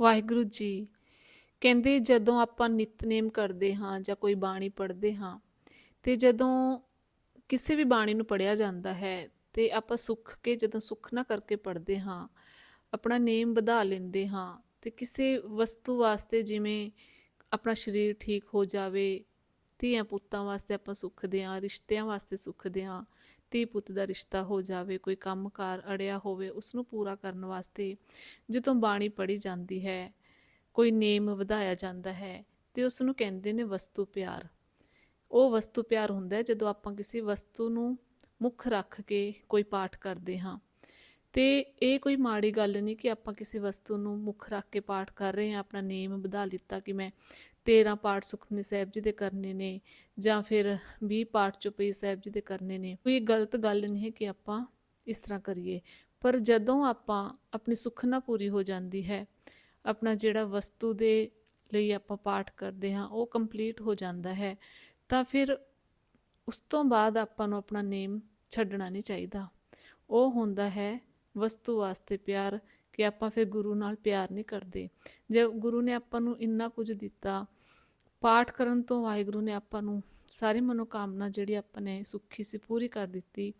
ਵਾਹਿਗੁਰੂ ਜੀ। ਕਹਿੰਦੇ ਜਦੋਂ ਆਪਾਂ ਨਿਤਨੇਮ ਕਰਦੇ ਹਾਂ ਜਾਂ ਕੋਈ ਬਾਣੀ ਪੜ੍ਹਦੇ ਹਾਂ, ਤੇ ਜਦੋਂ ਕਿਸੇ ਵੀ ਬਾਣੀ ਨੂੰ ਪੜਿਆ ਜਾਂਦਾ ਹੈ ਤੇ ਆਪਾਂ ਸੁੱਖ ਕੇ ਜਦੋਂ ਸੁੱਖ ਨਾ ਕਰਕੇ ਪੜ੍ਹਦੇ ਹਾਂ, ਆਪਣਾ ਨੇਮ ਵਧਾ ਲੈਂਦੇ ਹਾਂ ਤੇ ਕਿਸੇ ਵਸਤੂ ਵਾਸਤੇ ਜਿਵੇਂ ਆਪਣਾ ਸਰੀਰ ਠੀਕ ਹੋ ਜਾਵੇ, ਧੀਆਂ ਪੁੱਤਾਂ ਵਾਸਤੇ ਆਪਾਂ ਸੁੱਖਦੇ ਹਾਂ, ਰਿਸ਼ਤਿਆਂ ਵਾਸਤੇ ਸੁੱਖਦੇ ਹਾਂ ਧੀ ਪੁੱਤ ਦਾ ਰਿਸ਼ਤਾ ਹੋ ਜਾਵੇ, ਕੋਈ ਕੰਮਕਾਰ ਅੜਿਆ ਹੋਵੇ ਉਸ ਨੂੰ ਪੂਰਾ ਕਰਨ ਵਾਸਤੇ ਜਦੋਂ ਬਾਣੀ ਪੜ੍ਹੀ ਜਾਂਦੀ ਹੈ, ਕੋਈ ਨੇਮ ਵਧਾਇਆ ਜਾਂਦਾ ਹੈ ਤੇ ਉਸ ਨੂੰ ਕਹਿੰਦੇ ਨੇ ਵਸਤੂ ਪਿਆਰ। ਉਹ ਵਸਤੂ ਪਿਆਰ ਹੁੰਦਾ ਹੈ ਜਦੋਂ ਆਪਾਂ ਕਿਸੇ ਵਸਤੂ ਨੂੰ ਮੁੱਖ ਰੱਖ ਕੇ ਕੋਈ ਪਾਠ ਕਰਦੇ ਹਾਂ। ਤੇ ਇਹ ਕੋਈ ਮਾੜੀ ਗੱਲ ਨਹੀਂ ਕਿ ਆਪਾਂ ਕਿਸੇ ਵਸਤੂ ਨੂੰ ਮੁੱਖ ਰੱਖ ਕੇ ਪਾਠ ਕਰ ਰਹੇ ਹਾਂ, ਆਪਣਾ ਨੇਮ ਵਧਾ ਲਿੱਤਾ ਕਿ ਮੈਂ 13 ਪਾਠ ਸੁਖਮਨੀ ਸਾਹਿਬ ਜੀ ਦੇ ਕਰਨੇ ਨੇ ਜਾਂ ਫਿਰ 20 ਪਾਠ ਚੁਪਈ ਸਾਹਿਬ ਜੀ ਦੇ ਕਰਨੇ ਨੇ। ਕੋਈ ਗਲਤ ਗੱਲ ਨਹੀਂ ਹੈ ਕਿ ਆਪਾਂ ਇਸ ਤਰ੍ਹਾਂ ਕਰੀਏ। ਪਰ ਜਦੋਂ ਆਪਾਂ ਆਪਣੀ ਸੁਖਨਾ ਪੂਰੀ ਹੋ ਜਾਂਦੀ ਹੈ, ਆਪਣਾ ਜਿਹੜਾ ਵਸਤੂ ਦੇ ਲਈ ਆਪਾਂ ਪਾਠ ਕਰਦੇ ਹਾਂ, ਉਹ ਕੰਪਲੀਟ ਹੋ ਜਾਂਦਾ ਹੈ, ਤਾਂ ਫਿਰ ਉਸ ਤੋਂ ਬਾਅਦ ਆਪਾਂ ਨੂੰ ਆਪਣਾ ਨੇਮ ਛੱਡਣਾ ਨਹੀਂ ਚਾਹੀਦਾ। ਉਹ ਹੁੰਦਾ ਹੈ ਵਸਤੂ ਵਾਸਤੇ ਪਿਆਰ ਕਿ ਆਪਾਂ ਫਿਰ ਗੁਰੂ ਨਾਲ ਪਿਆਰ ਨਹੀਂ ਕਰਦੇ। ਜੇ ਗੁਰੂ ਨੇ ਆਪਾਂ ਨੂੰ ਇੰਨਾ ਕੁਝ ਦਿੱਤਾ, ਪਾਠ ਕਰਨ ਤੋਂ ਵਾਹਿਗੁਰੂ ਨੇ ਆਪਾਂ ਨੂੰ ਸਾਰੀ ਮਨੋਕਾਮਨਾ ਜਿਹੜੀ ਆਪਾਂ ਨੇ ਸੁੱਖੀ ਸੀ ਪੂਰੀ ਕਰ ਦਿੱਤੀ,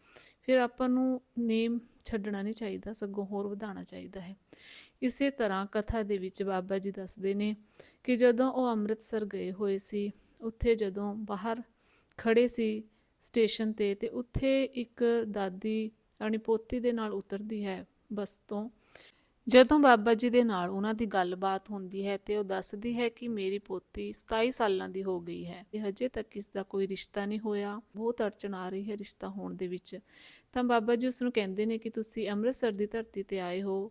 ਫਿਰ ਆਪਾਂ ਨੂੰ ਨੇਮ ਛੱਡਣਾ ਨਹੀਂ ਚਾਹੀਦਾ, ਸਗੋਂ ਹੋਰ ਵਧਾਉਣਾ ਚਾਹੀਦਾ ਹੈ। ਇਸੇ ਤਰ੍ਹਾਂ ਕਥਾ ਦੇ ਵਿੱਚ ਬਾਬਾ ਜੀ ਦੱਸਦੇ ਨੇ ਕਿ ਜਦੋਂ ਉਹ ਅੰਮ੍ਰਿਤਸਰ ਗਏ ਹੋਏ ਸੀ, ਉੱਥੇ ਜਦੋਂ ਬਾਹਰ ਖੜੇ ਸੀ ਸਟੇਸ਼ਨ ਤੇ ਤੇ ਉੱਥੇ ਇੱਕ ਦਾਦੀ ਆਪਣੀ ਪੋਤੀ ਦੇ ਨਾਲ ਉਤਰਦੀ ਹੈ ਬੱਸ ਤੋਂ ਜਦੋਂ ਬਾਬਾ ਜੀ ਦੇ ਨਾਲ ਉਹਨਾਂ ਦੀ ਗੱਲਬਾਤ ਹੁੰਦੀ ਹੈ ਤੇ ਉਹ ਦੱਸਦੀ ਹੈ ਕਿ ਮੇਰੀ ਪੋਤੀ 27 ਸਾਲਾਂ ਦੀ ਹੋ ਗਈ ਹੈ ਤੇ ਹਜੇ ਤੱਕ ਇਸ ਦਾ ਕੋਈ ਰਿਸ਼ਤਾ ਨਹੀਂ ਹੋਇਆ, ਬਹੁਤ ਅੜਚਣ ਆ ਰਹੀ ਹੈ ਰਿਸ਼ਤਾ ਹੋਣ ਦੇ ਵਿੱਚ। ਤਾਂ ਬਾਬਾ ਜੀ ਉਸ ਨੂੰ ਕਹਿੰਦੇ ਨੇ ਕਿ ਤੁਸੀਂ ਅੰਮ੍ਰਿਤਸਰ ਦੀ ਧਰਤੀ ਤੇ ਆਏ ਹੋ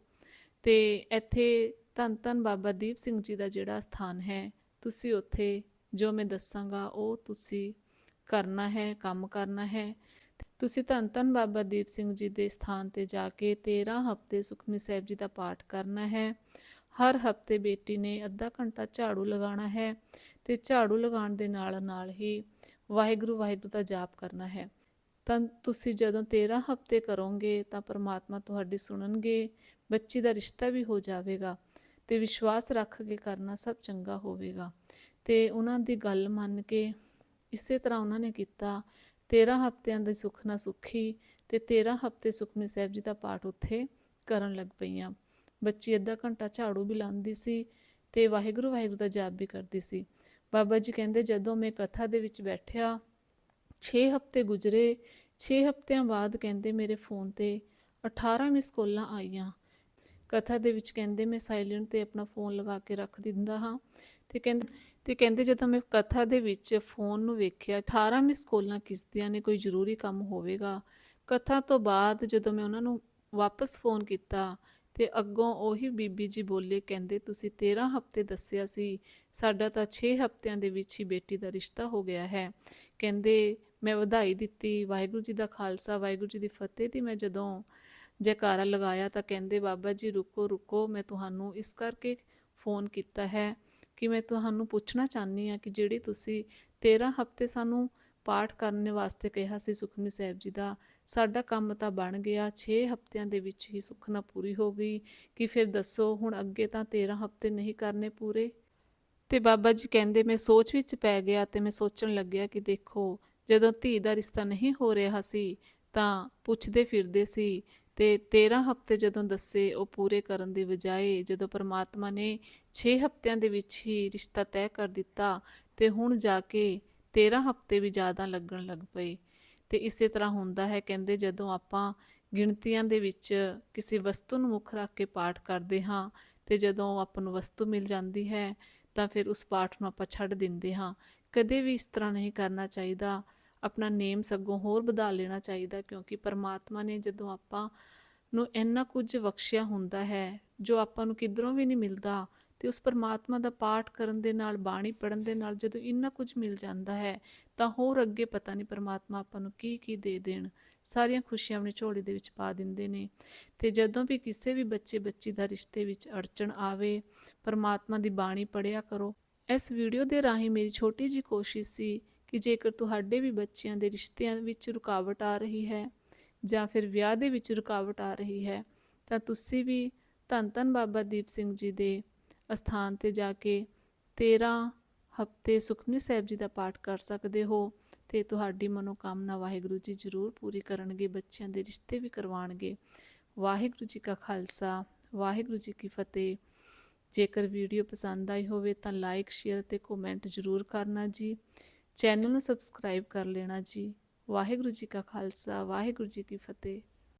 ਤੇ ਇੱਥੇ ਧੰਨ ਧੰਨ ਬਾਬਾ ਦੀਪ ਸਿੰਘ ਜੀ ਦਾ ਜਿਹੜਾ ਸਥਾਨ ਹੈ, ਤੁਸੀਂ ਉੱਥੇ ਜੋ ਮੈਂ ਦੱਸਾਂਗਾ ਉਹ ਤੁਸੀਂ ਕਰਨਾ ਹੈ, ਕੰਮ ਕਰਨਾ ਹੈ ਤੁਸੀਂ ਧੰਨ ਧੰਨ ਬਾਬਾ ਦੀਪ ਸਿੰਘ ਜੀ ਦੇ ਸਥਾਨ ਤੇ ਜਾ ਕੇ 13 ਹਫ਼ਤੇ ਸੁਖਮਨੀ ਸਾਹਿਬ ਜੀ ਦਾ ਪਾਠ ਕਰਨਾ ਹੈ। ਹਰ ਹਫ਼ਤੇ ਬੇਟੀ ਨੇ ਅੱਧਾ ਘੰਟਾ ਝਾੜੂ ਲਗਾਉਣਾ ਹੈ ਤੇ ਝਾੜੂ ਲਗਾਉਣ ਦੇ ਨਾਲ ਨਾਲ ਹੀ ਵਾਹਿਗੁਰੂ ਵਾਹਿਗੁਰੂ ਦਾ ਜਾਪ ਕਰਨਾ ਹੈ। ਤਾਂ ਤੁਸੀਂ ਜਦੋਂ 13 ਹਫ਼ਤੇ ਕਰੋਗੇ ਤਾਂ ਪਰਮਾਤਮਾ ਤੁਹਾਡੀ ਸੁਣਨਗੇ, ਬੱਚੀ ਦਾ ਰਿਸ਼ਤਾ ਵੀ ਹੋ ਜਾਵੇਗਾ ਤੇ ਵਿਸ਼ਵਾਸ ਰੱਖ ਕੇ ਕਰਨਾ ਸਭ ਚੰਗਾ ਹੋਵੇਗਾ। ਤੇ ਉਹਨਾਂ ਦੀ ਗੱਲ ਮੰਨ ਕੇ ਇਸੇ ਤਰ੍ਹਾਂ ਉਹਨਾਂ ਨੇ ਕੀਤਾ 13 ਹਫ਼ਤਿਆਂ ਦੀ ਸੁੱਖ ਨਾ ਸੁੱਖੀ ਤੇ 13 ਹਫ਼ਤੇ ਸੁਖਮਨੀ ਸਾਹਿਬ ਜੀ ਦਾ ਪਾਠ ਉੱਥੇ ਕਰਨ ਲੱਗ ਪਈਆਂ। ਬੱਚੀ ਅੱਧਾ ਘੰਟਾ ਝਾੜੂ ਵੀ ਲਾਉਂਦੀ ਸੀ ਤੇ ਵਾਹਿਗੁਰੂ ਵਾਹਿਗੁਰੂ ਦਾ ਜਾਪ ਵੀ ਕਰਦੀ ਸੀ। ਬਾਬਾ ਜੀ ਕਹਿੰਦੇ, ਜਦੋਂ ਮੈਂ ਕਥਾ ਦੇ ਵਿੱਚ ਬੈਠਿਆ 6 ਹਫ਼ਤੇ ਗੁਜ਼ਰੇ 6 ਹਫ਼ਤਿਆਂ ਬਾਅਦ ਕਹਿੰਦੇ ਮੇਰੇ ਫੋਨ ਤੇ 18 ਮਿਸ ਕਾਲਾਂ ਆਈਆਂ। ਕਥਾ ਦੇ ਵਿੱਚ ਕਹਿੰਦੇ ਮੈਂ ਸਾਇਲੈਂਟ ਤੇ ਆਪਣਾ ਫੋਨ ਲਗਾ ਕੇ ਰੱਖ ਦਿੰਦਾ ਹਾਂ ਤੇ ਕਹਿੰਦੇ ਤੇ ਕਹਿੰਦੇ ਜਦੋਂ ਮੈਂ ਕਥਾ ਦੇ ਵਿੱਚ ਫੋਨ ਨੂੰ ਵੇਖਿਆ 18 ਮਿਸ ਕਾਲਾਂ ਕਿਸ ਦੀਆਂ ਨੇ, ਕੋਈ ਜ਼ਰੂਰੀ ਕੰਮ ਹੋਵੇਗਾ। ਕਥਾ ਤੋਂ ਬਾਅਦ ਜਦੋਂ ਮੈਂ ਉਹਨਾਂ ਨੂੰ ਵਾਪਸ ਫੋਨ ਕੀਤਾ ਤੇ ਅੱਗੋਂ ਉਹੀ ਬੀਬੀ ਜੀ ਬੋਲੇ, ਕਹਿੰਦੇ, ਤੁਸੀਂ 13 ਹਫ਼ਤੇ ਦੱਸਿਆ ਸੀ, ਸਾਡਾ ਤਾਂ 6 ਹਫ਼ਤਿਆਂ ਦੇ ਵਿੱਚ ਹੀ ਬੇਟੀ ਦਾ ਰਿਸ਼ਤਾ ਹੋ ਗਿਆ ਹੈ। ਕਹਿੰਦੇ, ਮੈਂ ਵਧਾਈ ਦਿੱਤੀ, ਵਾਹਿਗੁਰੂ ਜੀ ਦਾ ਖਾਲਸਾ, ਵਾਹਿਗੁਰੂ ਜੀ ਦੀ ਫਤਿਹ ਦੀ ਮੈਂ ਜਦੋਂ ਜੈਕਾਰਾ ਲਗਾਇਆ ਤਾਂ ਕਹਿੰਦੇ, ਬਾਬਾ ਜੀ, ਰੁਕੋ ਰੁਕੋ, ਮੈਂ ਤੁਹਾਨੂੰ ਇਸ ਕਰਕੇ ਫੋਨ ਕੀਤਾ ਹੈ ਕਿ ਮੈਂ ਤੁਹਾਨੂੰ ਪੁੱਛਣਾ ਚਾਹਨੀ ਆ ਕਿ ਜਿਹੜੀ ਤੁਸੀਂ 13 ਹਫ਼ਤੇ ਸਾਨੂੰ ਪਾਠ ਕਰਨ ਵਾਸਤੇ ਕਿਹਾ ਸੀ ਸੁਖਮਨੀ ਸਾਹਿਬ ਜੀ ਦਾ, ਸਾਡਾ ਕੰਮ ਤਾਂ ਬਣ ਗਿਆ 6 ਹਫ਼ਤਿਆਂ ਦੇ ਵਿੱਚ ਹੀ ਸੁਖਨਾ ਪੂਰੀ ਹੋ ਗਈ, ਕਿ ਫਿਰ ਦੱਸੋ ਹੁਣ ਅੱਗੇ ਤਾਂ 13 ਹਫ਼ਤੇ ਨਹੀਂ ਕਰਨੇ ਪੂਰੇ? ਤੇ ਬਾਬਾ ਜੀ ਕਹਿੰਦੇ ਮੈਂ ਸੋਚ ਵਿੱਚ ਪੈ ਗਿਆ ਤੇ ਮੈਂ ਸੋਚਣ ਲੱਗਿਆ ਕਿ ਦੇਖੋ, ਜਦੋਂ ਧੀ ਦਾ ਰਿਸ਼ਤਾ ਨਹੀਂ ਹੋ ਰਿਹਾ ਸੀ ਤਾਂ ਪੁੱਛਦੇ ਫਿਰਦੇ ਸੀ ਤੇ 13 ਹਫ਼ਤੇ ਜਦੋਂ ਦੱਸੇ ਉਹ ਪੂਰੇ ਕਰਨ ਦੀ ਬਜਾਏ ਜਦੋਂ ਪਰਮਾਤਮਾ ਨੇ 6 ਹਫ਼ਤਿਆਂ ਦੇ ਵਿੱਚ ਹੀ ਰਿਸ਼ਤਾ ਤੈਅ ਕਰ ਦਿੱਤਾ ਤੇ ਹੁਣ ਜਾ ਕੇ 13 ਹਫ਼ਤੇ ਵੀ ਜ਼ਿਆਦਾ ਲੱਗਣ ਲੱਗ ਪਏ। ਤੇ ਇਸੇ ਤਰ੍ਹਾਂ ਹੁੰਦਾ ਹੈ, ਕਹਿੰਦੇ ਜਦੋਂ ਆਪਾਂ ਗਿਣਤੀਆਂ ਦੇ ਵਿੱਚ ਕਿਸੇ ਵਸਤੂ ਨੂੰ ਮੁੱਖ ਰੱਖ ਕੇ ਪਾਠ ਕਰਦੇ ਹਾਂ ਤੇ ਜਦੋਂ ਆਪਾਂ ਨੂੰ ਵਸਤੂ ਮਿਲ ਜਾਂਦੀ ਹੈ ਤਾਂ ਫਿਰ ਉਸ ਪਾਠ ਨੂੰ ਆਪਾਂ ਛੱਡ ਦਿੰਦੇ ਹਾਂ। ਕਦੇ ਵੀ ਇਸ ਤਰ੍ਹਾਂ ਨਹੀਂ ਕਰਨਾ ਚਾਹੀਦਾ। ਆਪਣਾ ਨੇਮ ਸਗੋਂ ਹੋਰ ਵਧਾ ਲੈਣਾ ਚਾਹੀਦਾ ਕਿਉਂਕਿ ਪਰਮਾਤਮਾ ਨੇ ਜਦੋਂ ਆਪਾਂ ਨੂੰ ਇੰਨਾ ਕੁਝ ਬਖਸ਼ਿਆ ਹੁੰਦਾ ਹੈ, ਜੋ ਆਪਾਂ ਨੂੰ ਕਿਧਰੋਂ ਵੀ ਨਹੀਂ ਮਿਲਦਾ ਤੇ ਉਸ ਪਰਮਾਤਮਾ ਦਾ ਪਾਠ ਕਰਨ ਦੇ ਨਾਲ, ਬਾਣੀ ਪੜਨ ਦੇ ਨਾਲ ਜਦੋਂ ਇੰਨਾ ਕੁਝ ਮਿਲ ਜਾਂਦਾ ਹੈ, ਤਾਂ ਹੋਰ ਅੱਗੇ ਪਤਾ ਨਹੀਂ ਪਰਮਾਤਮਾ ਆਪਾਂ ਨੂੰ ਕੀ ਕੀ ਦੇ ਦੇਣ। ਸਾਰੀਆਂ ਖੁਸ਼ੀਆਂ ਆਪਣੀ ਝੋਲੀ ਦੇ ਵਿੱਚ ਪਾ ਦਿੰਦੇ ਨੇ। ਤੇ ਜਦੋਂ ਵੀ ਕਿਸੇ ਵੀ ਬੱਚੇ, ਬੱਚੀ ਦਾ ਰਿਸ਼ਤੇ ਵਿੱਚ ਅੜਚਣ ਆਵੇ, ਪਰਮਾਤਮਾ ਦੀ ਬਾਣੀ ਪੜਿਆ ਕਰੋ। ਇਸ ਵੀਡੀਓ ਦੇ ਰਾਹੀਂ ਮੇਰੀ ਛੋਟੀ ਜੀ ਕੋਸ਼ਿਸ਼ ਸੀ ਕਿ ਜੇਕਰ ਤੁਹਾਡੇ ਵੀ ਬੱਚਿਆਂ ਦੇ ਰਿਸ਼ਤਿਆਂ ਵਿੱਚ ਰੁਕਾਵਟ ਆ ਰਹੀ ਹੈ ਜਾਂ ਫਿਰ ਵਿਆਹ ਦੇ ਵਿੱਚ ਰੁਕਾਵਟ ਆ ਰਹੀ ਹੈ, ਤਾਂ ਤੁਸੀਂ ਵੀ ਧੰਨ ਧੰਨ ਬਾਬਾ ਦੀਪ ਸਿੰਘ ਜੀ ਦੇ ਅਸਥਾਨ ਤੇ ਜਾ ਕੇ 13 ਹਫ਼ਤੇ ਸੁਖਮਨੀ ਸਾਹਿਬ ਜੀ ਦਾ ਪਾਠ ਕਰ ਸਕਦੇ ਹੋ ਤੇ ਤੁਹਾਡੀ ਮਨੋਕਾਮਨਾ ਵਾਹਿਗੁਰੂ ਜੀ ਜ਼ਰੂਰ ਪੂਰੀ ਕਰਨਗੇ, ਬੱਚਿਆਂ ਦੇ ਰਿਸ਼ਤੇ ਵੀ ਕਰਵਾਉਣਗੇ। ਵਾਹਿਗੁਰੂ ਜੀ ਕਾ ਖਾਲਸਾ, ਵਾਹਿਗੁਰੂ ਜੀ ਕੀ ਫਤਿਹ। ਜੇਕਰ ਵੀਡੀਓ ਪਸੰਦ ਆਈ ਹੋਵੇ ਤਾਂ ਲਾਈਕ, ਸ਼ੇਅਰ ਤੇ ਕਮੈਂਟ ਜ਼ਰੂਰ ਕਰਨਾ ਜੀ। ਚੈਨਲ ਨੂੰ ਸਬਸਕ੍ਰਾਈਬ ਕਰ ਲੈਣਾ ਜੀ। ਵਾਹਿਗੁਰੂ ਜੀ ਕਾ ਖਾਲਸਾ, ਵਾਹਿਗੁਰੂ ਜੀ ਕੀ ਫਤਿਹ।